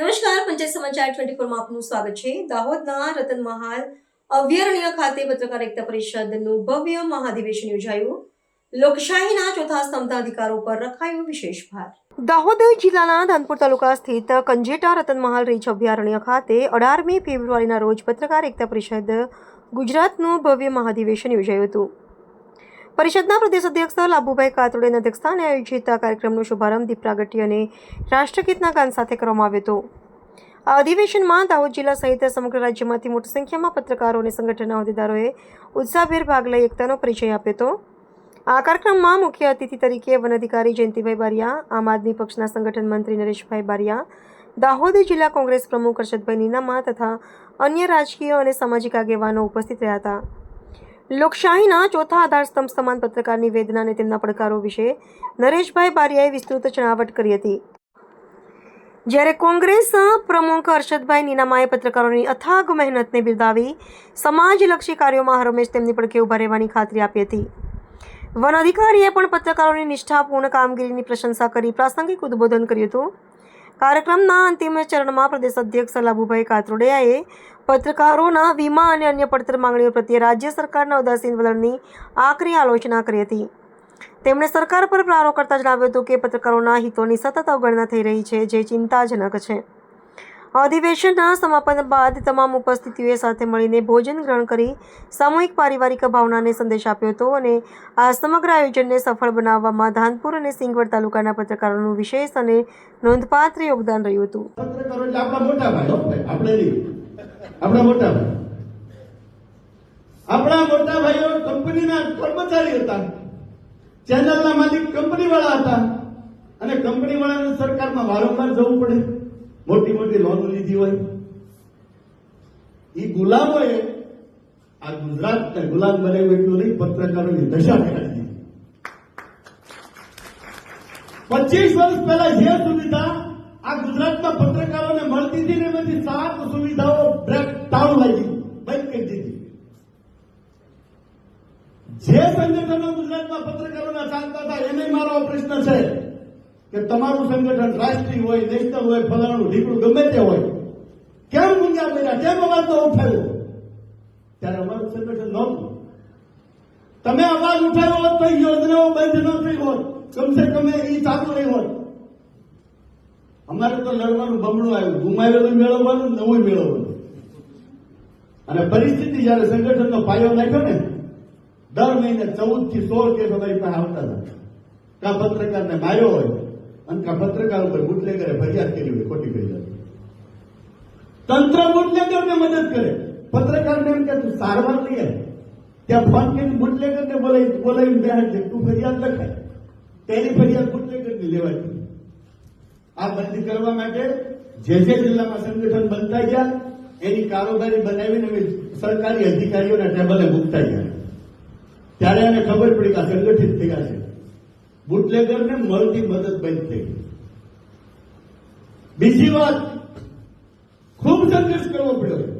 નમસ્કાર, પંચાયત સમાચાર ટ્વેન્ટી ફોરમાં આપનું સ્વાગત છે. દાહોદના રતન મહાલ અભયારણ્ય ખાતે પત્રકાર એકતા પરિષદનું ભવ્ય મહાધિવેશન યોજાયું. લોકશાહીના ચોથા સ્તંભના અધિકારો પર રખાયો વિશેષ ભાર. દાહોદ જિલ્લાના ધાનપુર તાલુકા સ્થિત કંજેટા રતન મહાલ રીંછ અભયારણ્ય ખાતે અઢારમી ફેબ્રુઆરીના રોજ પત્રકાર એકતા પરિષદ ગુજરાતનું ભવ્ય મહાધિવેશન યોજાયું હતું. પરિષદના પ્રદેશ અધ્યક્ષ લાભુભાઈ કાતરોડેના અધ્યક્ષસ્થાને આયોજિત આ કાર્યક્રમનો શુભારંભ દીપ અને રાષ્ટ્રગીતના ગાન સાથે કરવામાં આવ્યો હતો. આ અધિવેશનમાં દાહોદ જિલ્લા સહિત સમગ્ર રાજ્યમાંથી મોટી સંખ્યામાં પત્રકારો અને સંગઠનના હોદ્દેદારોએ ઉત્સાહભેર ભાગ લઈ એકતાનો પરિચય આપ્યો હતો. આ કાર્યક્રમમાં મુખ્ય અતિથિ તરીકે વન અધિકારી જયંતિભાઈ બારિયા, આમ આદમી પક્ષના સંગઠન મંત્રી નરેશભાઈ બારિયા, દાહોદ જિલ્લા કોંગ્રેસ પ્રમુખ હર્ષદભાઈ નીનામા તથા અન્ય રાજકીય અને સામાજિક આગેવાનો ઉપસ્થિત રહ્યા હતા. લોકશાહીના ચોથા આધારસ્તંભ સમાન પત્રકારની વેદના અને તેમના પડકારો વિશે નરેશભાઈ બારિયાએ વિસ્તૃત જણાવટ કરી હતી. જ્યારે કોંગ્રેસ પ્રમુખ હર્ષદભાઈ નીનામાએ પત્રકારોની અથાગ મહેનતને બિરદાવી સમાજલક્ષી કાર્યોમાં હરમેશ તેમની પડખે ઊભા રહેવાની ખાતરી આપી હતી. વન અધિકારીએ પણ પત્રકારોની નિષ્ઠાપૂર્ણ કામગીરીની પ્રશંસા કરી પ્રાસંગિક ઉદ્બોધન કર્યું હતું. કાર્યક્રમના અંતિમ ચરણમાં પ્રદેશ અધ્યક્ષ લાભુભાઈ કાતરોડિયાએ પત્રકારોના વીમા અને અન્ય પડતર માંગણીઓ પ્રત્યે રાજ્ય સરકારના ઉદાસીન વલણની આકરી આલોચના કરી હતી. તેમણે સરકાર પર પ્રહારો કરતા જણાવ્યું હતું કે પત્રકારોના હિતોની સતત અવગણના થઈ રહી છે, જે ચિંતાજનક છે. અધિવેશનના સમાપન બાદ તમામ ઉપસ્થિતિઓએ સાથે મળીને ભોજન ગ્રહણ કરી સામૂહિક પારિવારિક ભાવનાને સંદેશ આપ્યો હતો અને આ સમગ્ર આયોજનને સફળ બનાવવામાં ધાનપુર અને સિંગવડ તાલુકાના પત્રકારોનું વિશેષ અને નોંધપાત્ર યોગદાન રહ્યું હતું. આપણા મોટા ભાઈઓ કંપનીના કર્મચારી હતા. ચેનલના માલિક કંપની વાળા હતા. અને કંપની વાળાને સરકારમાં વારંવાર જવું પડે. મોટી મોટી લોન લીધી હોય. એ ગુલામોએ આ ગુજરાતને ગુલામ બનાવ્યું એટલું નહીં, પત્રકારોની દશા દીધી. પચીસ વર્ષ પહેલા જે સુવિધા આ ગુજરાતના પત્રકારોને મળતી હતી ને બધી સાત સુવિધાઓ બ્રેક ટાઉન લાગી બંધ કરી દીધી જે સંગઠનો ગુજરાતમાં પત્રકારોના ચાલતા હતા એને મારો પ્રશ્ન છે કે તમારું સંગઠન રાષ્ટ્રીય હોય, નેશનલ હોય, ફલાણું ઢીકડું ગમે તે હોય, કેમ ગુંજા પડ્યા? કેમ અવાજ ન ઉઠાવ્યો? ત્યારે અમારું સંગઠન નહોતું. તમે અવાજ ઉઠાવ્યો હોત તો યોજનાઓ બંધ ન થઈ હોત. કમસે કમ એ ચાલુ રહી હોત. અમારે તો લડવાનું બમણું આવ્યું. ગુમાવેલું મેળવવાનું નવું મેળવવાનું. અને પરિસ્થિતિ જયારે સંગઠનનો પાયો નાખ્યો ને દર મહિને ચૌદથી સોળ કેસો અમારી પાસે આવતા હતા. કા પત્રકારને માર્યો હોય, અને કા પત્રકાર ઉપર બુટલેગરે ફરિયાદ કરી હોય, ખોટી ફરિયાદ. તંત્ર બુટલેગરને મદદ કરે. પત્રકારને એમ કે, તું સારવાર લઈ ત્યાં ફોન કરીને બુટલેગરને બોલાવી બોલાવીને બેહાડ છે તું ફરિયાદ લખાય. તેની ફરિયાદ બુટલેગરની લેવાતી આ બંધ કરવા માટે જે જે જિલ્લામાં સંગઠન બનતા ગયા, એની કારોબારી બનાવીને સરકારી અધિકારીઓના ટેબલે મૂકતા ગયા. ત્યારે એને ખબર પડી કે આ સંગઠિત થયા છે બુટલેગરને મળતી મદદ બંધ થઈ ગઈ બીજી વાત ખૂબ સંઘર્ષ કરવો પડ્યો